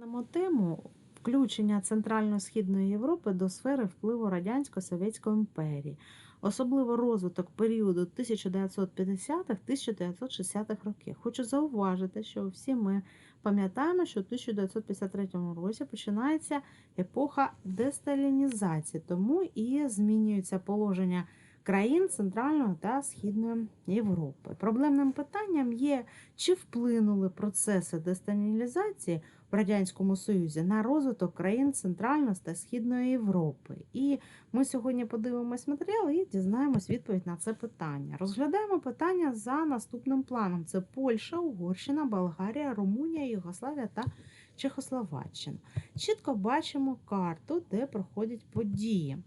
Розглянемо тему включення Центрально-Східної Європи до сфери впливу Радянсько-Совєтської імперії, особливо розвиток періоду 1950-1960-х років. Хочу зауважити, що всі ми пам'ятаємо, що в 1953 році починається епоха десталінізації, тому і змінюється положення країн Центральної та Східної Європи. Проблемним питанням є, чи вплинули процеси десталінізації в Радянському Союзі на розвиток країн Центральної та Східної Європи. І ми сьогодні подивимось матеріал і дізнаємось відповідь на це питання. Розглядаємо питання за наступним планом: це Польща, Угорщина, Болгарія, Румунія, Югославія та Чехословаччина. Чітко бачимо карту, де проходять події.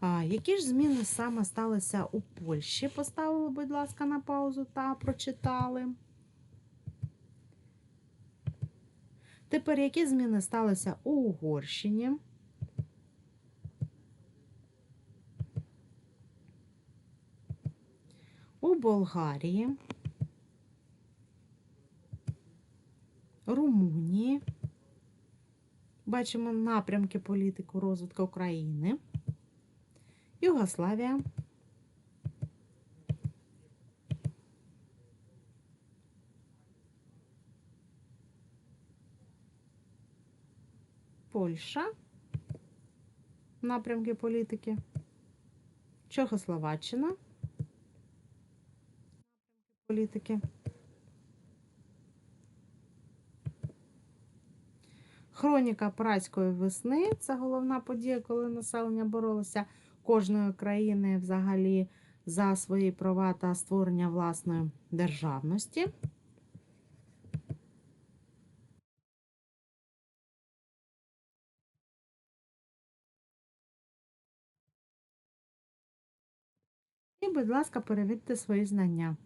А, Які ж зміни саме сталися у Польщі? Поставили, будь ласка, на паузу та прочитали. Тепер які зміни сталися у Угорщині? У Болгарії, Румунії. Бачимо напрямки політику розвитку України. Югославія. Польща. Напрямки політики. Чехословаччина. Напрямки політики. Хроніка Празької весни це головна подія, коли населення боролося кожної країни взагалі за свої права та створення власної державності. І, будь ласка, перевірте свої знання.